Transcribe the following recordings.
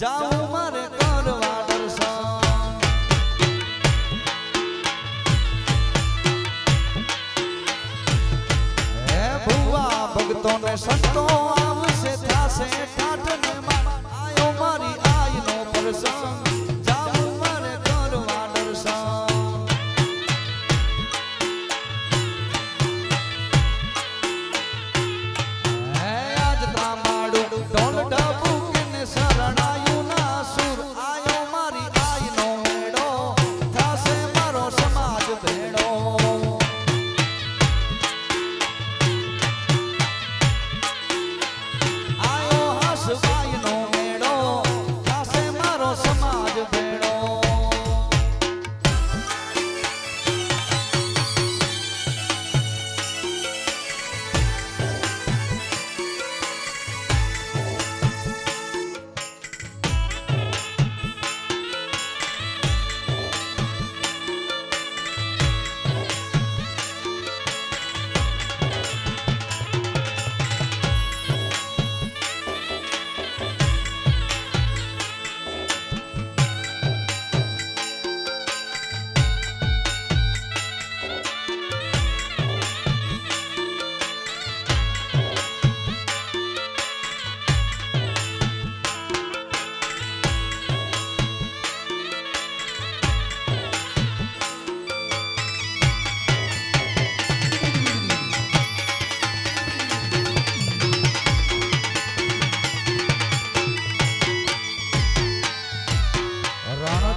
જાઉં મારે કરવા દર્શન હે ભુવા ભક્તો ને સંતો આવશે, થાશે ઠાઠ ને મારી આયનો પ્રસંગ.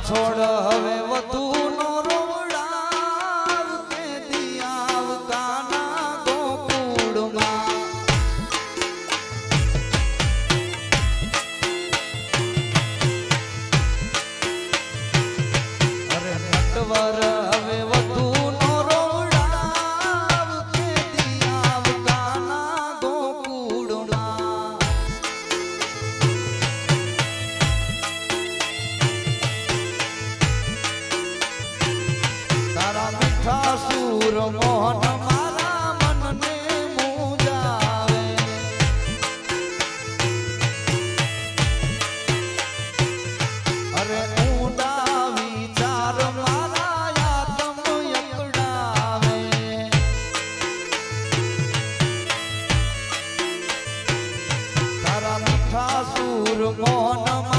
છોડ હવે વધુ નો સાસુર મોનમાં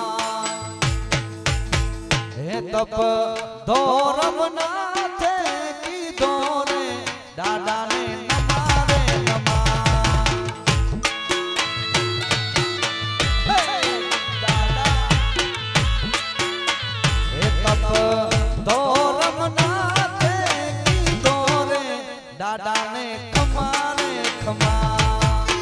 તપ ધોરમ નાથે